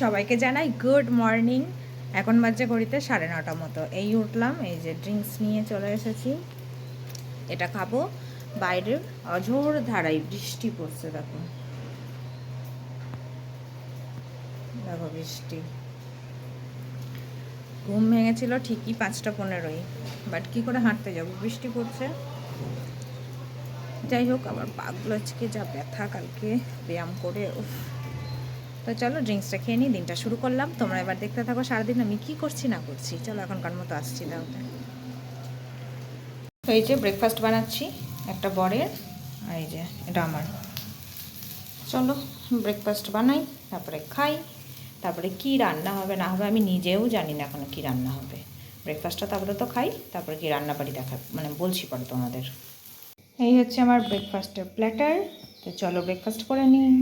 সবাইকে জানাই good morning. এখন বাজে ঘড়িতে সাড়ে নটা মতো। এই উঠলাম, এই যে ড্রিঙ্কস নিয়ে চলে এসেছি। এটা খাব বাইরে অঝোর ধারায় বৃষ্টি পড়ছে, দেখো। দেখো বৃষ্টি। ঘুম ভেঙেছিল ঠিকই পাঁচটা পনেরোই, বাট কি করে হাঁটতে যাব? বৃষ্টি পড়ছে। যাই হোক, আমার পাগুলো আজকে, যা ব্যথা কালকে, ব্যায়াম করে তো চলো ড্রিঙ্কসটা খেয়ে নিই, দিনটা শুরু করলাম। তোমরা এবার দেখতে থাকো সারাদিন আমি কি করছি, না করছি। চলো এখনকার মতো আসছি তাহলে। এই যে ব্রেকফাস্ট বানাচ্ছি, একটা বরের, আর এই যে এটা আমার। চলো ব্রেকফাস্ট বানাই, তারপরে খাই, তারপরে কি রান্না হবে, না হবে আমি নিজেও জানি না এখনও কি রান্না হবে। ব্রেকফাস্টটা তারপরে তো খাই, তারপরে কি রান্না বাড়ি দেখা মানে বলছি পরে তোমাদের। এই হচ্ছে আমার ব্রেকফাস্টের প্ল্যাটার তো চলো ব্রেকফাস্ট করে নিই।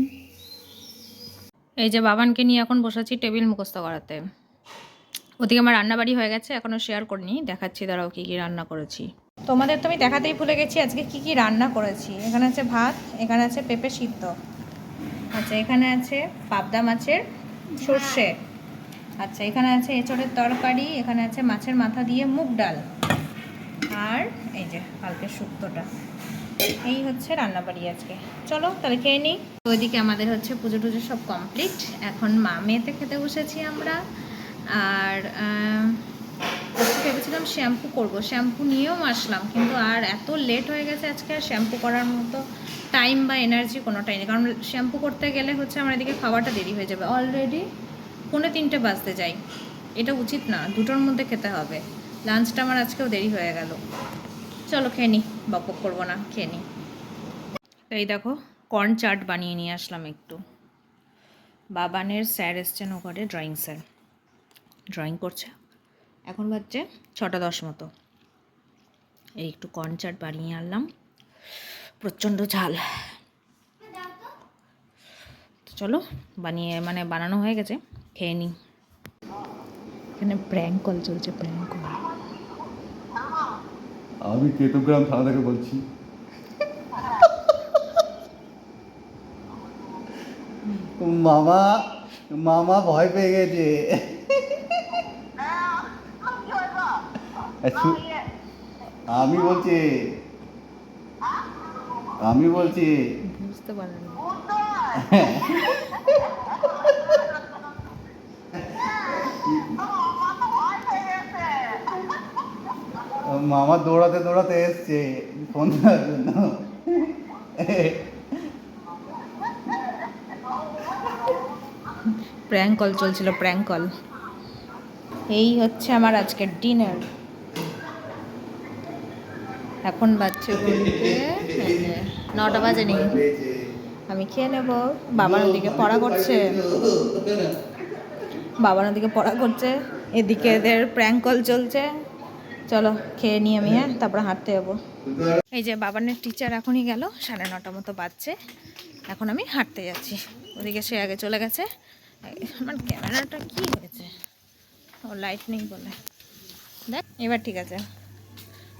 এই যে বাবানকে নিয়ে এখন বসেছি টেবিল মুখস্থ করাতে। ওদিকে আমার রান্নাবাড়ি হয়ে গেছে এখনও শেয়ার করিনি। দেখাচ্ছি, দাঁড়াও, কী কী রান্না করেছি। তোমাদের তো আমি দেখাতেই ভুলে গেছি, আজকে কি কি রান্না করেছি। এখানে আছে ভাত, এখানে আছে পেঁপে সিদ্ধ। আচ্ছা এখানে আছে পাবদা মাছের সর্ষে। আচ্ছা এখানে আছে এঁচড়ের তরকারি, এখানে আছে মাছের মাথা দিয়ে মুগ ডাল। আর এই যে কালকে শুক্তোটা। এই হচ্ছে রান্নাবাড়ি আজকে। চলো তাহলে খেয়ে নিই। ওইদিকে আমাদের হচ্ছে পুজো টুজো সব কমপ্লিট এখন মা মেয়েতে খেতে বসেছি আমরা। আর ভেবেছিলাম শ্যাম্পু করব। শ্যাম্পু নিয়েও আসলাম, কিন্তু আর এত লেট হয়ে গেছে আজকে আর শ্যাম্পু করার মতো টাইম বা এনার্জি কোনোটাই নেই। কারণ শ্যাম্পু করতে গেলে হচ্ছে আমার এদিকে খাওয়াটা দেরি হয়ে যাবে। অলরেডি পৌনে তিনটে বাজতে যাই এটা উচিত না, দুটোর মধ্যে খেতে হবে। লাঞ্চটা আমার আজকেও দেরি হয়ে গেল। চলো খেয়ে নিই বকবক করব না, খেয়ে তো এই দেখো কর্ন চাট বানিয়ে নিয়ে আসলাম একটু। বাবানের স্যার এসছেন ওখানে ড্রয়িং স্যার। ড্রয়িং করছে। এখন বাজছে ছটা দশ মতো। এই একটু কর্ন চাট বানিয়ে আনলাম। প্রচণ্ড ঝাল। তো চলো, বানিয়ে মানে বানানো হয়ে গেছে, খেয়ে নিই এখানে প্র্যাঙ্ক কল চলছে প্র্যাঙ্ক কল আমি কেতুগ্রাম থানা থেকে বলছি। মামা মামা ভয় পেয়ে গেছে। আচ্ছা, আমি বলছি আমি বলছি বুঝতে পারেন। মামা দৌড়াতে দৌড়াতে এসছে, ফোন জন্য। প্র্যাঙ্ক কল চলছিল প্র্যাঙ্ক কল এই হচ্ছে আমার আজকের ডিনার এখন বাচ্চা বলতে নটা বাজে নেই আমি খেয়ে নেব। বাবার ওদিকে পড়া করছে। বাবার ওদিকে পড়া করছে। এদিকে এদের প্র্যাঙ্ক কল চলছে। চলো, খেয়ে নিই আমি হ্যাঁ? তারপরে হাঁটতে যাব। এই যে বাবানের টিচার এখনই গেল, সাড়ে নটা মতো বাজছে। এখন আমি হাঁটতে যাচ্ছি। ওদিকে সে আগে চলে গেছে। আমার ক্যামেরাটা কি হয়েছে? ও লাইট নেই বলে। দেখ, এবার ঠিক আছে।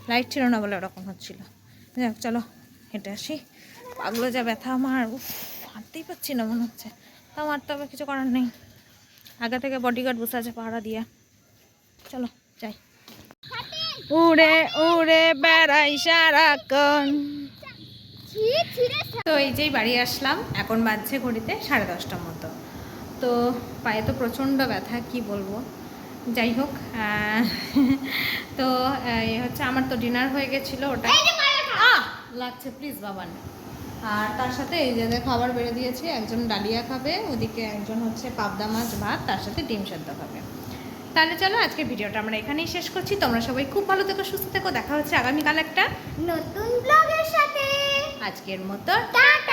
লাইট ছিল না বলে ওরকম হচ্ছিল। যাক চলো, হেঁটে আসি। পাগলো যা ব্যথা আমার হাঁটতেই পারছি না মনে হচ্ছে। তাও হাঁটতে হবে, কিছু করার নেই। আগে থেকে বডিগার্ড বসে আছে পাহারা দিয়ে। চলো, যাই। উড়ে উড়ে বেড়াই সারাক্ষণ। তো এই যেই বাড়ি আসলাম এখন বাজছে ঘড়িতে সাড়ে দশটার মতো। তো পায়ে তো প্রচণ্ড ব্যথা কি বলব? যাই হোক তো এই হচ্ছে আমার তো ডিনার হয়ে গেছিল ওটা আহ, লাগছে প্লিজ বাবান। আর তার সাথে এই যে খাবার বেড়ে দিয়েছি একজন ডালিয়া খাবে ওদিকে একজন হচ্ছে পাবদা মাছ ভাত তার সাথে ডিম সেদ্ধ খাবে। তাহলে চলো আজকের ভিডিওটা আমরা এখানেই শেষ করছি। তোমরা সবাই খুব ভালো থেকো সুস্থ থেকো। দেখা হচ্ছে আগামীকাল একটা নতুন ব্লগের সাথে। আজকের মতো টাটা!